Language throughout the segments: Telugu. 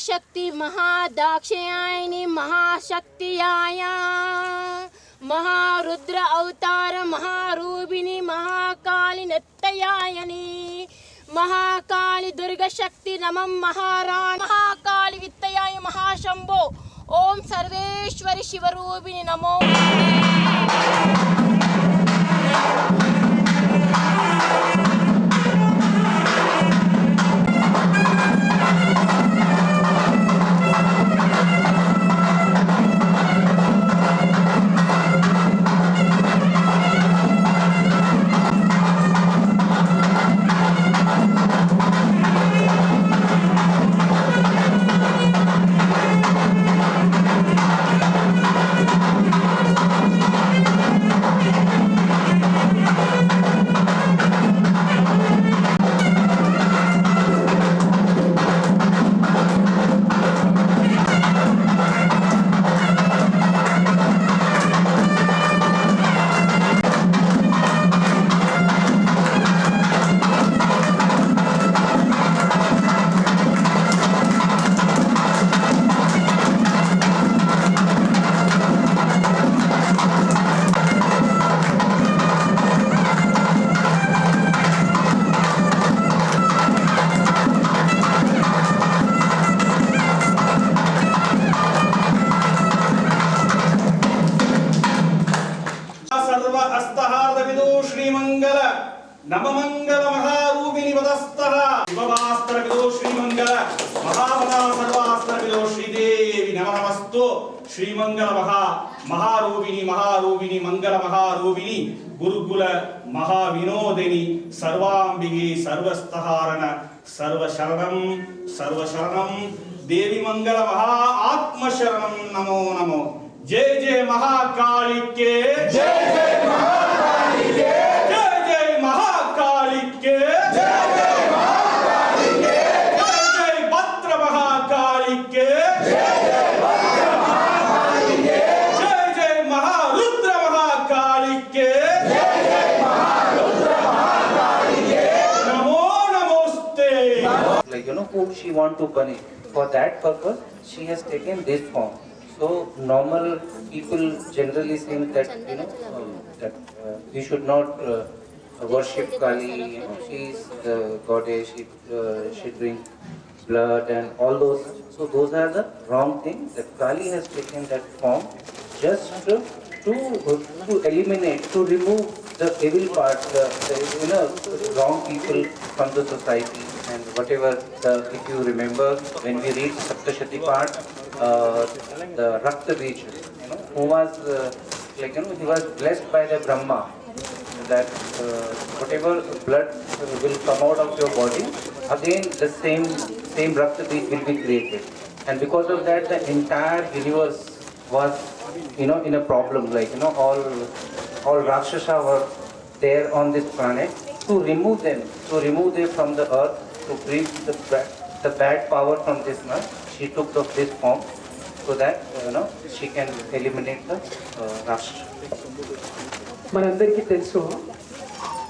శివశక్తి మహాదాక్షయాయని మహాశక్తియాయ మహారుద్ర అవతార మహారూపిణి మహాకాళి నెత్తయాయని మహాకాళి దుర్గశక్తి నమం మహారాణి మహాకాళి విత్తయాయ మహాశంభో ఓం సర్వేశ్వరి శివరూపిణి నమో సర్వ నమనమస్తు శ్రీమంగళ మహా మహారూపిణి మహారూపిణి మంగళ మహారూపిణి గురుకుల మహావినోదిని సర్వాంబిగి సర్వస్తహారణ సర్వశరణం సర్వశరణం దేవి మంగళ మహా ఆత్మశరణం నమో నమో. జయ జయ మహాకాళికే జయ జయ మహాకాళికే జయ జయ మహాకాళికే like you know who she want to punish. For that purpose, she has taken this form. So normal people generally think that you know um, that uh, we should not uh, worship Kali. You know, she is the goddess. She uh, she drink blood and all those. So those are the wrong things. That Kali has taken that form just to to, to eliminate, to remove the evil part, the, the you know wrong people from the society and whatever the if you remember when we read Saptashati part, uh, the Rakta know, who was uh, like you know he was blessed by the Brahma that uh, whatever blood will come out of your body, again the same same Rakta Bij will be created, and because of that the entire universe was you know in a problem like you know all all Rakshasa were there on this planet to remove them, to remove them from the earth, to bring the bad, the bad power from this earth. She took the, this form so that you know she can eliminate the uh, Rakshasa. మనందరికీ తెలుసు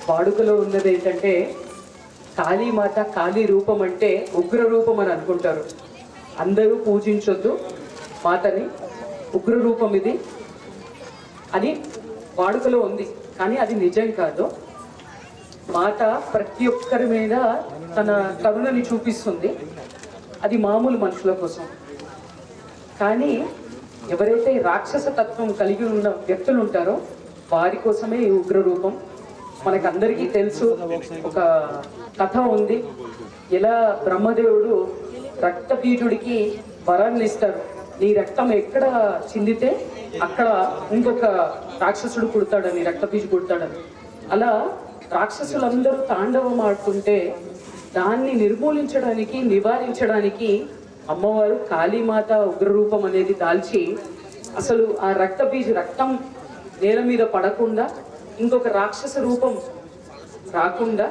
వాడుకలో ఉన్నది ఏంటంటే కాళీమాత కాళీ రూపం అంటే ఉగ్ర రూపం అని అనుకుంటారు అందరూ పూజించొద్దు మాతని ఉగ్ర రూపం ఇది అని వాడుకలో ఉంది కానీ అది నిజం కాదు మాట ప్రతి ఒక్కరి మీద తన కరుణని చూపిస్తుంది. అది మామూలు మనుషుల కోసం. కానీ ఎవరైతే రాక్షస తత్వం కలిగి ఉన్న వ్యక్తులు ఉంటారో వారి కోసమే ఈ ఉగ్రరూపం. మనకందరికీ తెలుసు ఒక కథ ఉంది. ఎలా బ్రహ్మదేవుడు రక్తబీజుడికి వరాన్ని ఇస్తాడు. నీ రక్తం ఎక్కడ చిందితే అక్కడ ఇంకొక రాక్షసుడు పుడతాడని రక్తపీచు పుడతాడని. అలా రాక్షసులందరూ తాండవం ఆడుతుంటే దాన్ని నిర్మూలించడానికి నివారించడానికి అమ్మవారు కాళీమాత ఉగ్రరూపం అనేది దాల్చి అసలు ఆ రక్త బీజ రక్తం నేల మీద పడకుండా ఇంకొక రాక్షస రూపం రాకుండా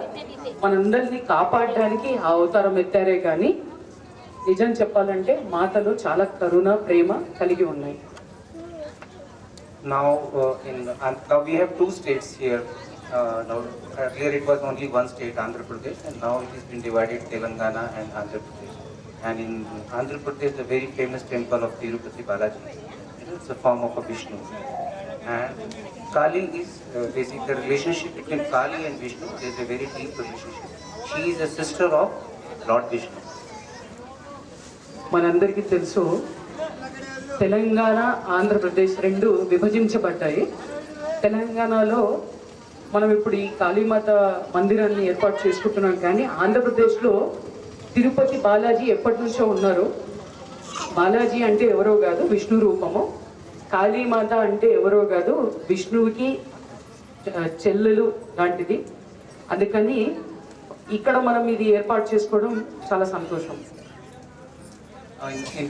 మనందరినీ కాపాడడానికి ఆ అవతారం ఎత్తారే కానీ నిజం చెప్పాలంటే మాతలో చాలా కరుణ ప్రేమ కలిగి ఉన్నాయి Now, uh, in uh, now uh, we have two states here. Uh, now, earlier it was only one state, Andhra Pradesh, and now it has been divided Telangana and Andhra Pradesh. And in Andhra Pradesh, the very famous temple of Tirupati Balaji, it's a form of a Vishnu. And Kali is uh, basically the relationship between Kali and Vishnu. There is a very deep relationship. She is a sister of Lord Vishnu. మనందరికీ తెలుసు తెలంగాణ ఆంధ్రప్రదేశ్ రెండు విభజించబడ్డాయి తెలంగాణలో మనం ఇప్పుడు ఈ కాళీమాత మందిరాన్ని ఏర్పాటు చేసుకుంటున్నాం. కానీ ఆంధ్రప్రదేశ్లో తిరుపతి బాలాజీ ఎప్పటి నుంచో ఉన్నారు. బాలాజీ అంటే ఎవరో కాదు విష్ణు రూపము. కాళీమాత అంటే ఎవరో కాదు విష్ణువుకి చెల్లెలు లాంటిది. అందుకని ఇక్కడ మనం ఇది ఏర్పాటు చేసుకోవడం చాలా సంతోషం. Uh, in, in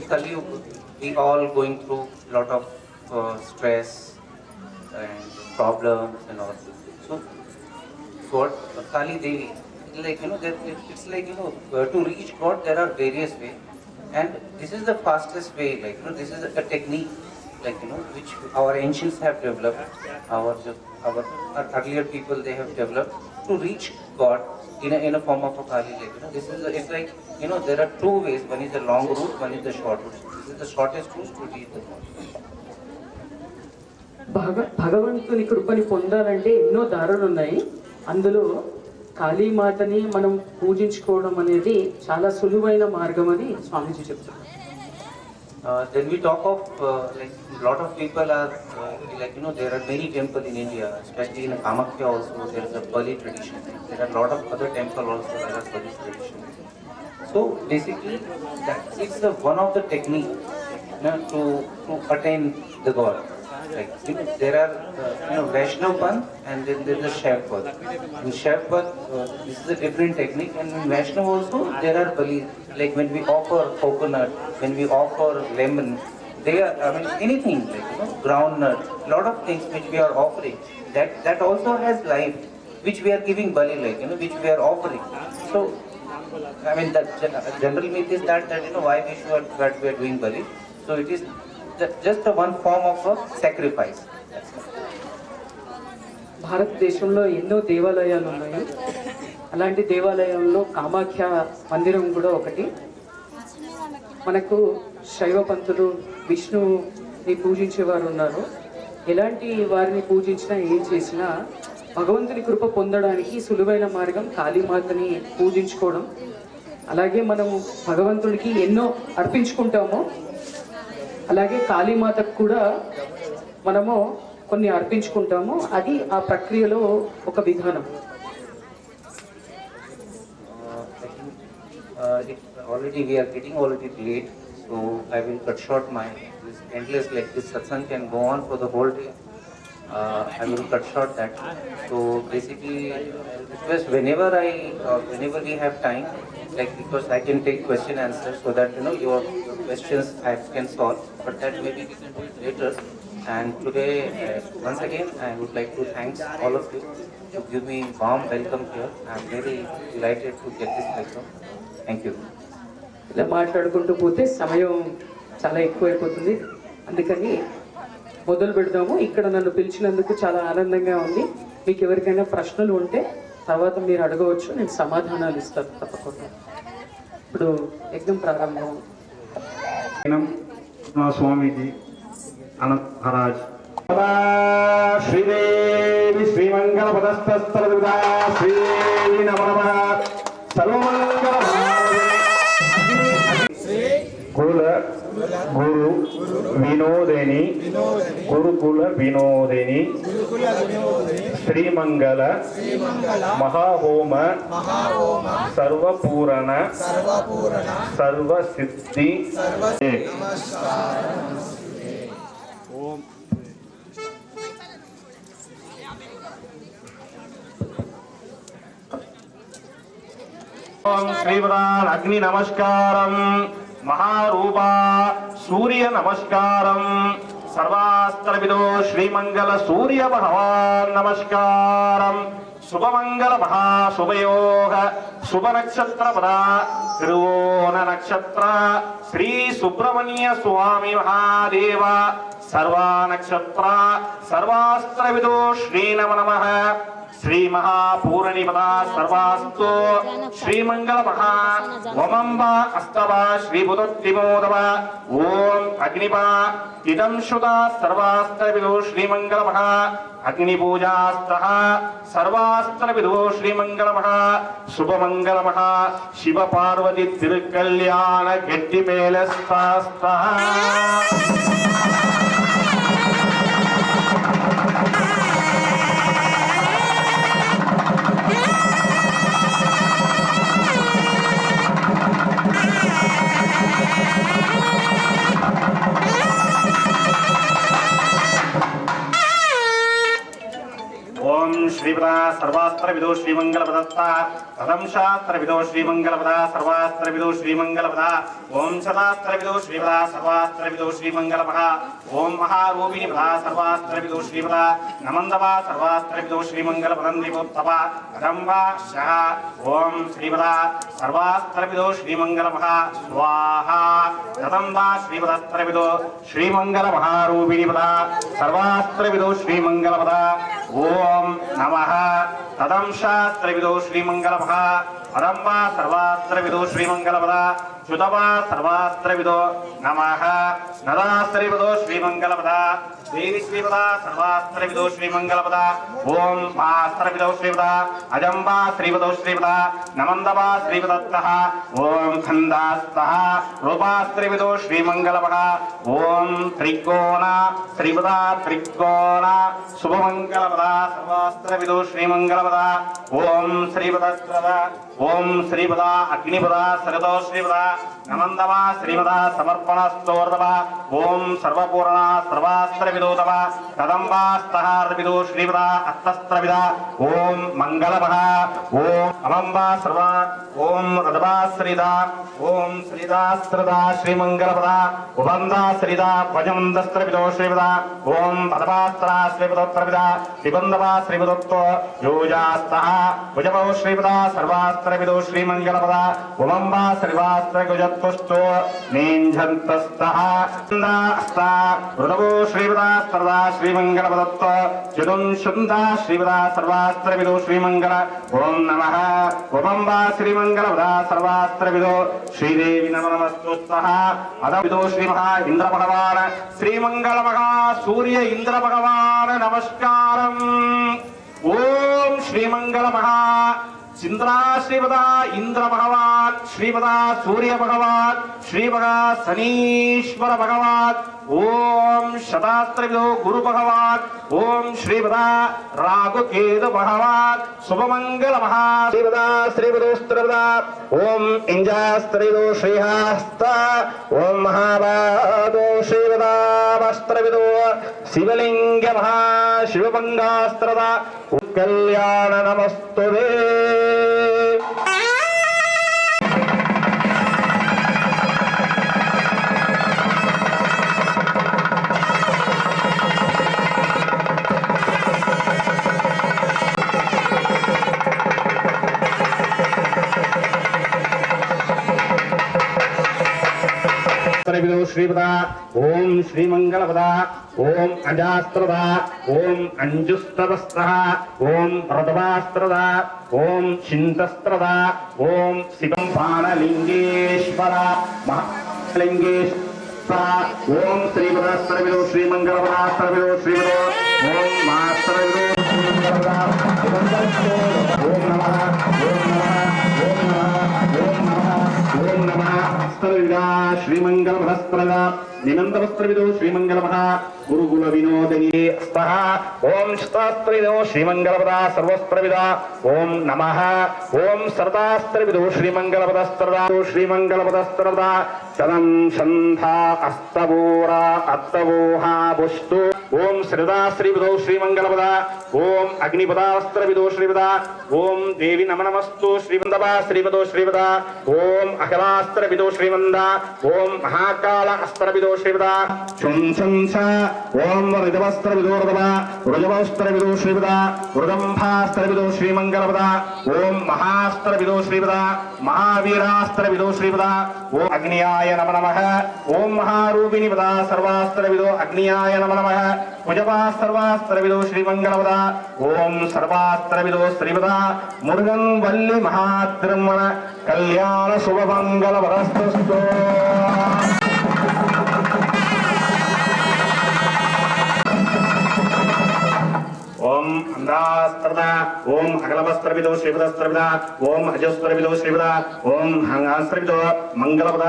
we all going through a lot of uh, stress and problems and all. So, God, uh, Kali Devi, like you know, there, it, it's like you know, uh, to reach God there are various ways, and this is the fastest way. Like you know, this is a technique, like you know, which our ancients have developed, our our, our earlier people they have developed to reach God in a, in a form of a Kali. Like you know, this is a, it's like you know, there are two ways. One is the long route, one is the short route. This is the shortest route to reach the God. భగ భగవంతుని కృపని పొందాలంటే ఎన్నో దారులు ఉన్నాయి అందులో కాళీ మాతని మనం పూజించుకోవడం అనేది చాలా సులువైన మార్గం అని స్వామీజీ చెప్తారు then we talk of like lot of people are like you know there are many temple in India especially in Kamakhya also there is a bali tradition there are lot of other temple also there are bali tradition so basically that it's the one of the technique to attain the gold Like there are uh, you know Vaishnav and then there is the Shaiv. In uh, this is a different technique and in Vaishnav also there are Bali like when we offer coconut, when we offer lemon, they are I mean anything like you know groundnut, lot of things which we are offering. That that also has life, which we are giving Bali like you know which we are offering. So I mean, the gen- general myth is that, that you know, why we should, that we are doing Bali. So it is just one form of sacrifice భారతదేశంలో ఎన్నో దేవాలయాలు ఉన్నాయి. అలాంటి దేవాలయంలో కామాఖ్య మందిరం కూడా ఒకటి. మనకు శైవ పంతులు విష్ణుని పూజించేవారు ఉన్నారు. ఎలాంటి వారిని పూజించినా ఏం చేసినా భగవంతుని కృప పొందడానికి సులువైన మార్గం కాళీమాతని పూజించుకోవడం. అలాగే మనము భగవంతుడికి ఎన్నో అర్పించుకుంటామో అలాగే కాళీమాతకు కూడా మనము కొన్ని అర్పించుకుంటాము అది ఆ ప్రక్రియలో ఒక విధానం Uh, I think uh, it, already we are getting already late, so I will cut short my this endless like this satsang can go on for the whole day. Uh, I will cut short that. So basically, I request whenever I, uh, whenever we have time, like because I can take question answers so that you know your, your questions I can solve, but that maybe we can do it later. And today, uh, once again, I would like to thank all of you to give me warm welcome here. I'm very delighted to get this welcome. Thank you. ఇలా మాట్లాడుకుంటూ పోతే సమయం చాలా ఎక్కువైపోతుంది అందుకని మొదలు పెడదాము ఇక్కడ నన్ను పిలిచినందుకు చాలా ఆనందంగా ఉంది మీకు ఎవరికైనా ప్రశ్నలు ఉంటే తర్వాత మీరు అడగవచ్చు నేను సమాధానాలు ఇస్తాను తప్పకుండా ఇప్పుడు యజ్ఞం ప్రారంభం మా స్వామీజీ అనంత్ మహారాజ్. శ్రీదేవి శ్రీమంగళ పదస్థల శ్రీ నమ. సర్వమంగళ గురు వినోదిని గురుకుల వినోదిని శ్రీమంగళ మహాహోమ సర్వపూరణ సర్వసిద్ధి ఓం శ్రీవరాన్ అగ్ని నమస్కారం. మహారూపా సూర్య నమస్కారం. సర్వాస్త్ర విదో శ్రీమంగళ సూర్య భగవాన్ నమస్కారం. శుభమంగళ మహాశుభయోగ. శుభ నక్షత్ర పద తిరువోణ నక్షత్ర. శ్రీ సుబ్రహ్మణ్య స్వామి మహాదేవ. సర్వా నక్షత్ర సర్వాస్త్ర విదో శ్రీ నమ. ಶ್ರೀ ಮಹಾಪೂರಣಿಪದ ಸರ್ವಾಸ್ತು ಶ್ರೀಮಂಗಲ ಮಹಾ ಓಮಂಬ ಅಸ್ತವ ಶ್ರೀಬುಧತ್ರಿಮೋದವ ಓಂ ಅಗ್ನಿಪ ಇದಂ ಶುತ ಸರ್ವಾಸ್ತ್ರವಿದು ಶ್ರೀಮಂಗಳಪಃ ಅಗ್ನಿಪೂಜಾಸ್ತಃ ಸರ್ವಾಸ್ತ್ರವಿದು ಮಹಾ ಶಿವ ಪಾರ್ವತಿ ತಿರುಕಲ್ಯಾಣ ಗೆಡ್ಡಿ ಮೇಲಸ್ತಾಸ್ತಃ శ్రీపదా సర్వాస్త్ర విదో శ్రీమంగళపదత్త పదం శాస్త్ర విదో శ్రీమంగళపద సర్వాస్త్ర విదో శ్రీమంగళపద. ఓం శతాస్త్ర విదో శ్రీపద సర్వాస్త్ర విదో శ్రీమంగళపద. ఓం మహారూపిణి పద సర్వాస్త్ర విదో శ్రీపద. నమందవా సర్వాస్త్ర విదో శ్రీమంగళపదం దివోత్తవ కదంబ శః. ఓం శ్రీపద సర్వాస్త్ర విదో శ్రీమంగళపద. స్వాహ. కదంబ శ్రీపదస్త్ర విదో శ్రీమంగళ మహారూపిణి పద సర్వాస్త్ర విదో శ్రీమంగళపద. ఓం నమ తదంశాస్త్రవిదో శ్రీమంగళమః పరంబ సర్వాస్త్రవిదో శ్రీమంగళపద శుతవా సర్వాస్త్రవిదో నమ నదాస్త్రవిదో శ్రీమంగళపద దేవి శ్రీపద సర్వాస్త్రవిదో శ్రీమంగళపద ఓం మాస్త్రవిదో శ్రీపద అజంబా శ్రీపదో శ్రీపద నమందవా శ్రీపదత్త ఓం ఖందాస్త రూపాస్త్రవిదో శ్రీమంగళపద ఓం త్రికోణ శ్రీపద త్రికోణ శుభమంగళపద సర్వాస్త్రవిదో శ్రీమంగళపద ఓం శ్రీపద ఓం శ్రీపద అగ్నిపద సరదో శ్రీపద నమందవ శ్రీపద సమర్పణస్తోర్దవ ఓం సర్వపూర్ణ సర్వాస్త్రవిదోదవ కదంబాస్తహార్విదో శ్రీమద అత్తస్త్రవిద ఓం మంగళమః ఓం అమంబా సర్వ ఓం రదవాశ్రిద ఓం శ్రీదాస్త్రద శ్రీమంగళపద ఉబంద శ్రీద భజమందస్త్రవిదో శ్రీమద ఓం పదవాస్త్ర శ్రీపదోత్రవిద నిబంధవ శ్రీపదోత్వ యోజాస్త భుజవో శ్రీపద సర్వాస్త్రవిదో శ్రీమంగళపద ఉమంబా శ్రీవాస్త్ర నేంఝంతస్తః హృదవో శ్రీపద సర్వా శ్రీమంగళపదత్వ చతుం శుంద సర్వాస్త్ర విదో శ్రీమంగళ ఓం నమ ఉమంబ సర్వాస్త్ర విదో శ్రీదేవి నమ నమస్తు అదవిదో శ్రీ మహా ఇంద్ర భగవాన్ శ్రీమంగళ మహా సూర్య ఇంద్ర భగవాన్ నమస్కారం. ఓం శ్రీమంగళ మహా చింద్రా శ్రీపద ఇంద్ర భగవాన్ శ్రీపద సూర్య భగవాన్ శ్రీపద శనీశ్వర భగవాన్. ఓం శతాస్త్రవిదో గురు భగవాన్. ఓం శ్రీపద రాఘుకేతు భగవాన్. శుభమంగళ మహా. శ్రీపద శ్రీపదోస్త్రపద ఓం ఇంజాస్త్రవిదో శ్రీహాస్త. ఓం మహాబాదో శ్రీపదాస్త్రవిదో శివలింగ మహా శివభంగాస్త్రద కళ్యాణ నమస్తుదే శ్రీవిదో శ్రీపద. ఓం శ్రీమంగళపద. ఓం అజాస్త్రద ఓం అంజుస్త్రదస్త ఓం రథవాస్త్రద ఓం చింతస్త్రద. ఓం శివం బాణలింగేశ్వర మహాలింగేశ్వర. ఓం శ్రీపదాస్త్రవిలో శ్రీమంగళపదాస్త్రవిలో శ్రీవిదో ఓం మాస్త్రవిలో శ్రీమంగళపద హస్తవిదా శ్రీమంగళ భస్త్రద నినందవస్త్రవిదో శ్రీమంగళమః గురుకుల వినోదనీ స్తః ఓం శతాస్త్రవిదో శ్రీమంగళపద సర్వస్త్రవిద ఓం నమః ఓం సరదాస్త్రవిదో శ్రీమంగళపదస్త్రద శ్రీమంగళపదస్త్రద చలం సంధా అస్తవోర అత్తవోహా బుష్టు ఓం శ్రదా శ్రీమంగళపద ఓం అగ్నిపదాస్త్రవిదో శ్రీపద ఓం దేవి నమనమస్తు శ్రీవందవ శ్రీపదో శ్రీపద ఓం అఖిలాస్త్రవిదో శ్రీమంద ఓం మహాకాళ అస్త్రవిదో శ్రీపద చుంచంస ఓం రుజవస్త్రవిదో రుదవ రుజవస్త్రవిదో శ్రీపద రుదంభాస్త్రవిదో శ్రీమంగళపద ఓం మహాస్త్రవిదో శ్రీపద మహావీరాస్త్రవిదో శ్రీపద ఓం అగ్నియాయ నమ నమ ఓం మహారూపిణి పద సర్వాస్త్రవిదో అగ్నియాయ నమ నమ. కుజపా సర్వాస్త్రవిదో శ్రీమంగళవద. ఓం సర్వాస్త్రవిదో శ్రీవద మురుగన్ వల్లి మహాత్రమణ కళ్యాణ శుభమంగళ వరస్తు ఓం అందాస్త్రద ఓం అగలవస్త్రవిదో శ్రీపదస్త్రవిద ఓం అజస్త్రవిదో శ్రీపద ఓం హంగాస్త్రవిదో మంగళపద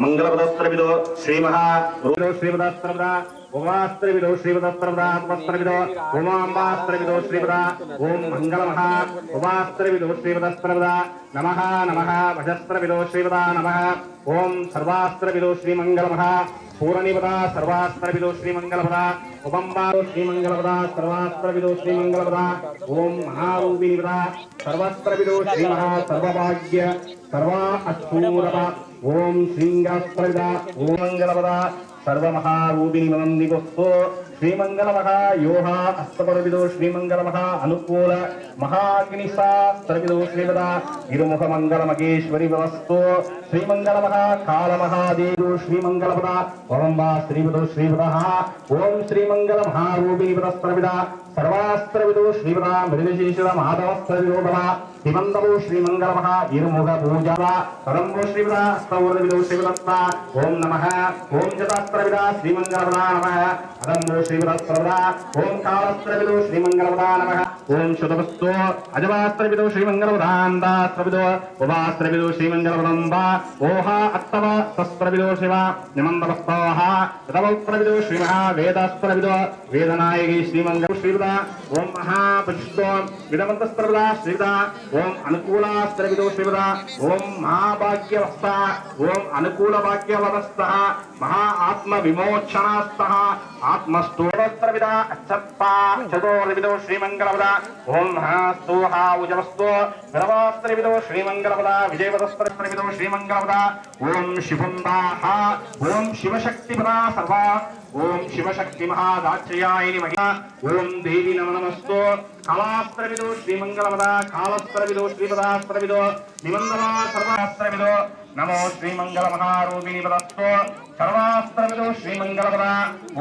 మంగళపదస్త్రవిదో శ్రీమహా. రూపిదో శ్రీపదస్త్రవిద ఉమాస్త్రవిదో శ్రీమదస్త్రవదాత్మస్త్రవిదో ఉమాంబాస్త్రవిదో శ్రీపద ఓం మంగళమహ ఉమాస్త్రవిదో శ్రీపదస్త్రవిద నమ నమ. భజస్త్రవిదో శ్రీపద నమ. ఓం సర్వాస్త్రవిదో శ్రీమంగళమహ పూరణివద సర్వాస్త్రవిదో శ్రీమంగళపద ఉపంబా శ్రీమంగళపద సర్వాస్త్రవిదో శ్రీమంగళపద ఓం మహారూపిణివద సర్వస్త్రవిదో శ్రీమ సర్వభాగ్య సర్వా అచ్చూరప ఓం శ్రీంగాస్త్రవిద ఓం మంగళపద సర్వమహారూపిణి మనందివస్తో శ్రీమంగళ మహాయోహా అస్తపరవిదో శ్రీమంగళ మహా అనుకూల మహాగ్నిశాస్త్రవిదో శ్రీమద ఇరుముఖ మంగళ మంగళమగేశ్వరి వ్యవస్థో. శ్రీమంగళ మహా శ్రీమంగళమహ కాళమహాదేవు శ్రీమంగళపద ఓంబా శ్రీపదో శ్రీపద ఓం శ్రీమంగళ మహారూపిణి పదస్త్రవిద సర్వాస్త్రవిదో శ్రీపద మృగశేషుర మాధవస్త్రవిదో భవ. హిమంతమో శ్రీమంగళమః ఇరుముఖ పూజ పదంబో శ్రీపద స్తౌరవిదో శ్రీపదత్త ఓం నమ. ఓం జతాస్త్రవిద శ్రీమంగళవదా నమ అదంబో శ్రీపదస్త్రవిద ఓం కాళస్త్రవిదో శ్రీమంగళవదా నమ ఓం శుతవస్తో అజవాస్త్రవిదో శ్రీమంగళపదాందాస్త్రవిదో ఉపాస్త్రవిదో శ్రీమంగళవదంబ ఓహ అత్తవ సస్త్రవిదో శివ. నిమందవస్తోహ రవౌత్రవిదో శ్రీమహ వేదాస్త్రవిదో. వేదనాయకి శ్రీమంగళ శ్రీపద ఓం మహాపరిష్తో విడమంతస్త్రవిద శ్రీపద ఓం అనుకూలాస్త్రవిదో శ్రీపద ఓం మహాభాగ్యవస్త ఓం అనుకూల భాగ్యవదస్థ మహా ఆత్మ విమోచనాస్థ ఆత్మస్తోత్రవిద అచ్చప్ప చతోర్విదో శ్రీమంగళవద ఓం మహాస్తోహ ఉజవస్తో విరవాస్త్రవిదో శ్రీమంగళవద విజయవదస్త్రవిదో శ్రీమంగళవద ఓం శివందాహ ఓం శివశక్తిపద సర్వా ఓం శివశక్తి మహాదాచ్రయాయని మహిళ ఓం దేవి నమ నమస్తో కళాస్త్రవిదో శ్రీమంగళవద కాళస్త్రవిదో శ్రీపదాస్త్రవిదో నిమందమా సర్వాస్త్రవిదో నమో శ్రీమంగళ మహారూపిణి పదస్తో సర్వాస్త్రవిదో శ్రీమంగళపద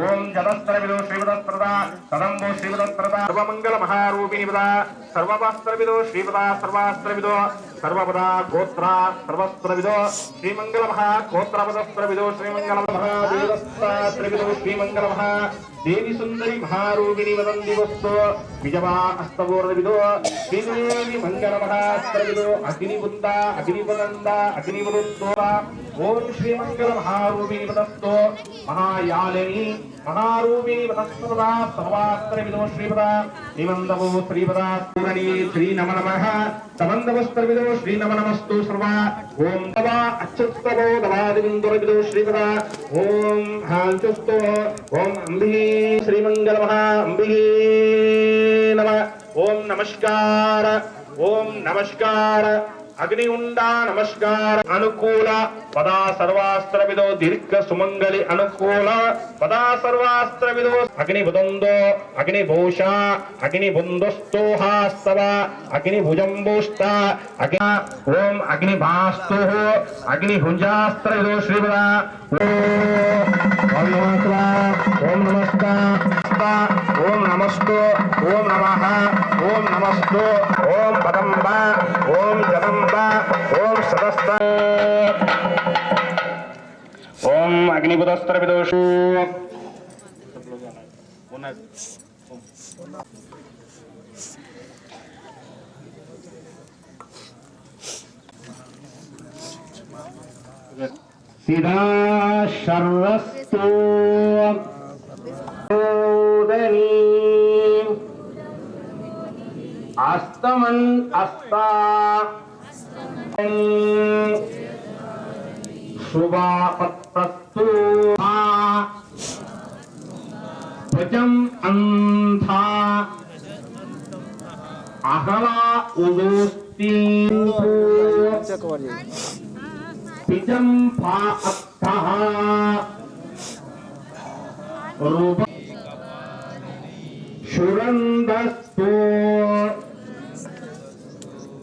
ఓం జదస్త్రవిదో శ్రీపదస్త్రద సదంబో శ్రీపదస్త్రద సర్వమంగళ మహారూపిణి పద సర్వపాస్త్రవిదో శ్రీపద సర్వాస్త్రవిదో సర్వపద గోత్ర సర్వస్త్రవిదో శ్రీమంగళ మహా గోత్రపదస్త్రవిదో శ్రీమంగళ మహాదేవస్త్రవిదో శ్రీమంగళ మహా దేవి సుందరి మహారూపిణి వదంది వస్తో విజవా అస్తవోర్విదో శ్రీదేవి మంగళ మహాస్త్రవిదో అగ్ని బృంద అగ్ని అగ్నిబుంద అగ్ని అగ్నివరుత్తో ఓం శ్రీ మంగళ మహారూపిణి వదస్తో మహాయాలిని మహారూపిణి వదస్వదా సర్వాస్త్రవిదో శ్రీపద నిమందవో శ్రీపద పూరణి శ్రీ నమ నమ సమందవస్త్రవిదో శ్రీ నమ నమస్తు సర్వ ఓం దవా అచ్యుత్తవో దవాదివిందురవిదో శ్రీపద ఓం హాంచుస్తో ఓం అంధీ శ్రీమంగళ మహా అంబి నమ. ఓం నమస్కార. ఓం నమస్కార. అగ్ని ఉండా నమస్కార అనుకూల పదా సర్వాస్త్రవిదో దీర్ఘ సుమంగళి అనుకూల పదా సర్వాస్త్రవిదో అగ్ని బుదందో అగ్ని భూష అగ్ని బుందస్తోహాస్తవ అగ్ని భుజంబూష్ట అగ్ని ఓం అగ్ని భాస్తు అగ్ని భుంజాస్త్రవిదో శ్రీవద ఓం నమస్కార ఓం నమస్కార ఓం నమస్తు ఓం నమ ఓం నమస్తు ఓం పదంబ ఓం జదంబ ఓం సదస్త ఓం అగ్నిపుదస్త్ర విదోషు సిధా శర్వస్తు ఓదనీ అస్తమన్ అస్తా. శుభాపత్రస్తు భుజం అంధా. అహలా ఉదోస్తి. పిజం ఫా అత్తః రూప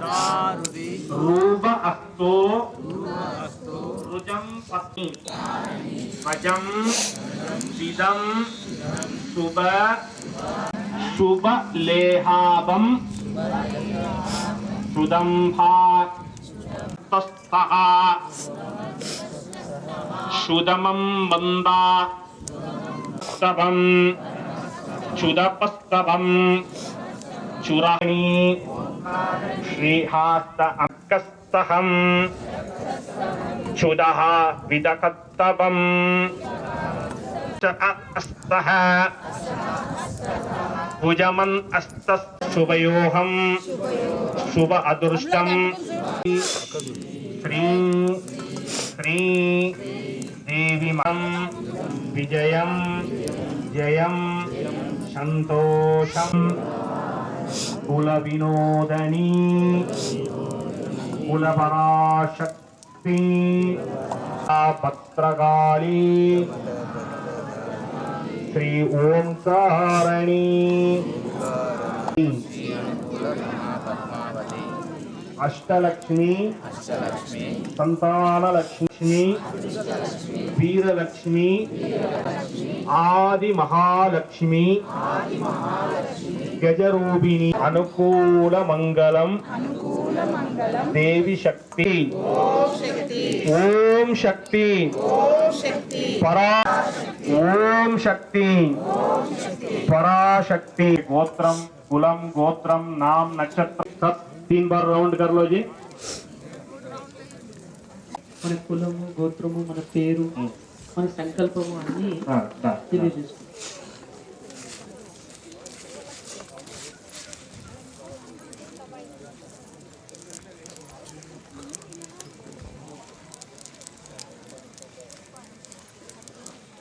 ध्रुव अस्तो रुजम पत्नी। भजम विदम शुभ। शुभ लेहाबम सुदम्भा तस्थः सुदमं वन्दा। सभं क्षुदपस्तभं चुराणी శ్రీహాస్త అంకస్తహం చుదః విదకత్తవం. అస్తః భుజమన్ అస్త శుభయోహం శుభ అదృష్టం. శ్రీ శ్రీ దేవిమం విజయం జయం సంతోషం. కుల వినోదని కుల పరాశక్తి శ్రీ ఓంకారణి అష్టలక్ష్మి సంతానలక్ష్మి వీరలక్ష్మి ఆది మహాలక్ష్మి గజరూపిణి అనుకూల మంగళం దేవి శక్తి ఓం శక్తి పరా ఓం శక్తి పరాశక్తి గోత్రం కులం గోత్రం నామ్ నక్షత్రం సబ్ तीन बार राउंड कर लो जी మన కులము గోత్రము మన పేరు మన సంకల్పము అన్ని हाँ,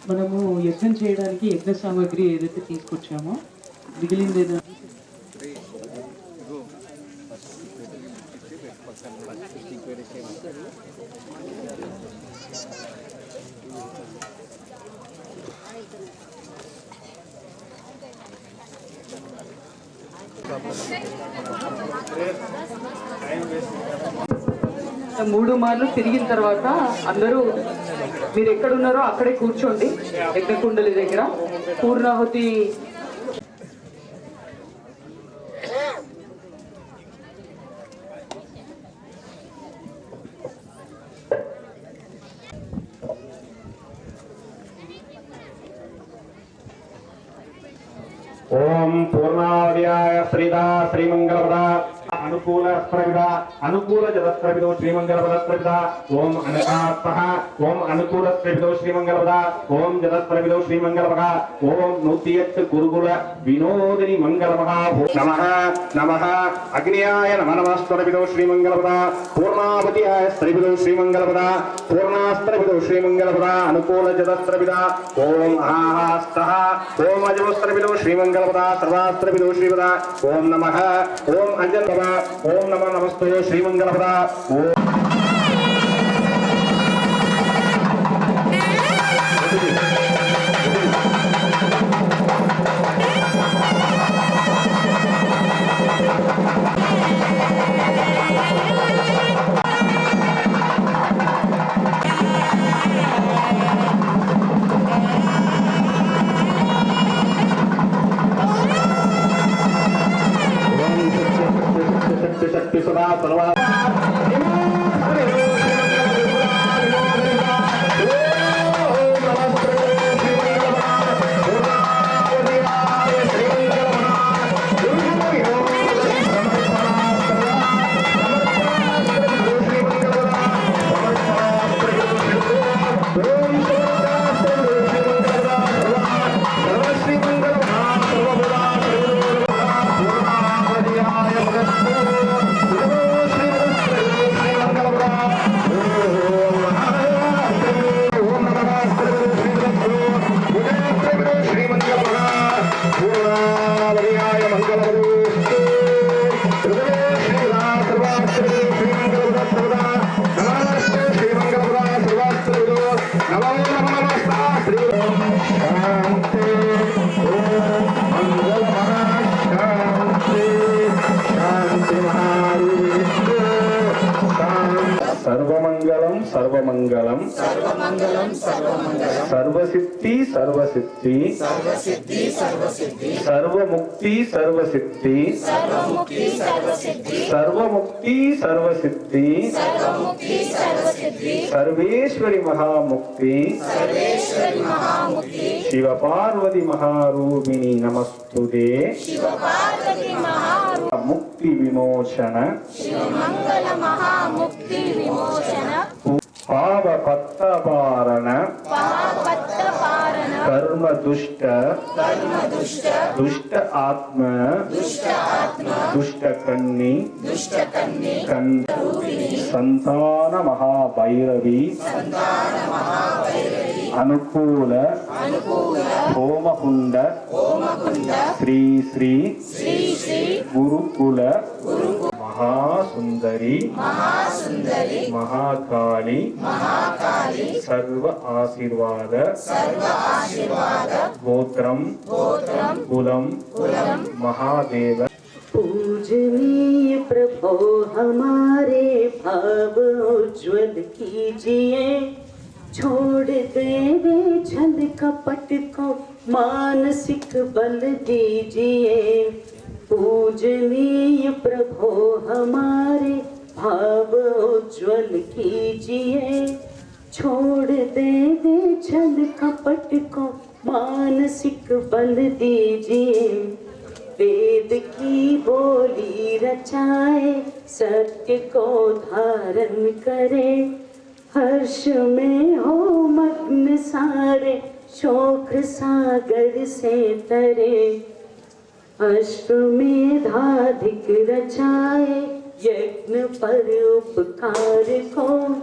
మనము యజ్ఞం చేయడానికి యజ్ఞ సామాగ్రి ఏదైతే తీసుకొచ్చామో మిగిలింది మూడు మార్లు తిరిగిన తర్వాత అందరూ మీరు ఎక్కడున్నారో అక్కడే కూర్చోండి. యజ్ఞకుండలి దగ్గర. పూర్ణాహుతి ఓం పూర్ణావధ్యాయ శ్రీదా శ్రీమంగళపద అనుకూల ప్రవిద అనుకూల జలస్రవిదో శ్రీమంగళపద ఓం అనకాత్మ ఓం అనుకూల స్రవిదో శ్రీమంగళపద ఓం జలస్రవిదో శ్రీమంగళపద ఓం నూతియత్ గురుగుల వినోదిని మంగళమహ నమ నమ అగ్నియాయ నమ నమస్త్రవిదో శ్రీమంగళపద పూర్ణావధ్యాయ స్త్రవిదో శ్రీమంగళపద పూర్ణాస్త్రవిదో శ్రీమంగళపద అనుకూల జలస్రవిద ఓం ఆహాస్త ఓం అజవస్త్రవిదో శ్రీమంగళపద సర్వాస్త్రవిదో శ్రీపద ఓం నమ ఓం అంజన్ ఓం నమ నమస్తే శ్రీమంగళపద ఓం ఓం శక్తి శక్తి సదా సర్వమంగళం సర్వమంగళం సర్వసిద్ధి సర్వసిద్ధి సర్వముక్తి సర్వసిద్ధి సర్వముక్తి సర్వసిద్ధి సర్వేశ్వరి మహాముక్తి శివ పార్వతి మహారూపిణి నమస్తుదే முக்தி விமோசன. மங்கள மகா முக்தி விமோசன. பாவ பத்தபாரண. கர்ம துஷ்ட. துஷ்ட. ஆத்ம. துஷ்ட கண்ணி கந்த சந்தான மகா பைரவி దుష్ట కన్ని దుష్ట కన్య కన్ సంతాన మహాభైరవి అనుకూల అనుకూల హోమకుండ హోమకుండ శ్రీ శ్రీ శ్రీ శ్రీ గురుకుల మహాసుందరి మహాసుందరి మహాకాళి మహాకాళి సర్వ ఆశీర్వాద సర్వ ఆశీర్వాద గోత్రం గోత్రం కులం కులం మహాదేవ पूजनीय प्रभो हमारे भाव उज्जवल कीजिए छोड़ देवे छल कपट को मानसिक बल दीजिए। पूजनीय प्रभो हमारे भाव उज्ज्वल कीजिए। छोड़ देवे छल कपट को मानसिक बल दीजिए। वेद की बोली रचाए, सत्य को धारण करे। हर्ष में हो मग्न सारे शोक सागर से तरे। अश्वमेधाधिक रचाए यज्ञ पर उपकार को।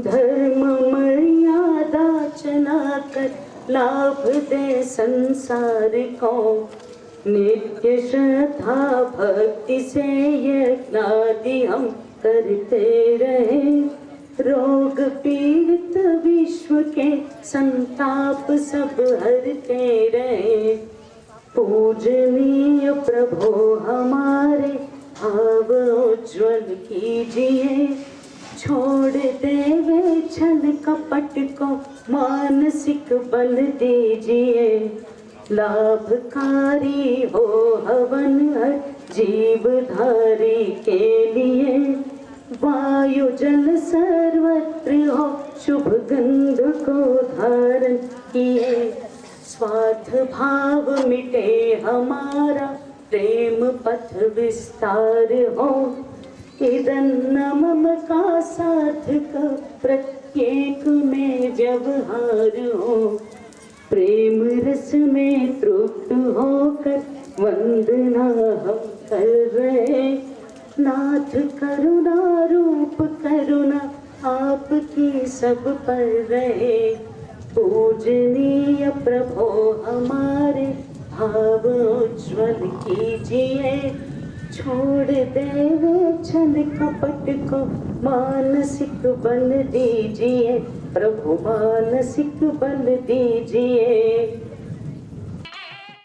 धर्म मर्यादा चलाकर लाभ दे संसार को। नित्य श्रद्धा भक्ति से यज्ञादि हम करते रहे। रोग पीड़ित विश्व के संताप सब हरते रहे। पूजनीय प्रभो हमारे, भाव उज्जवल कीजिए। छोड़ देवे छल कपट को मानसिक बल दीजिए। लाभकारी हो हवन हर जीवधारी के वायु जल सर्वत्र हो, शुभ गंध को धारण किए। स्वार्थ भाव मिटे हमारा, प्रेम पथ विस्तार हो। इदन्न मम का सार्थक प्रत्येक में व्यवहार हो। प्रेम रस में तृप्त होकर वंदना हम कर रहे। नाथ करुणा, रूप करुणा, आपकी सब पर रहे। पूजनीय प्रभो, हमारे भाव उज्ज्वल कीजिए। छोड़ देवे छल कपट को, मानसिक बल दीजिए। प्रभु, मानसिक बल दीजिए।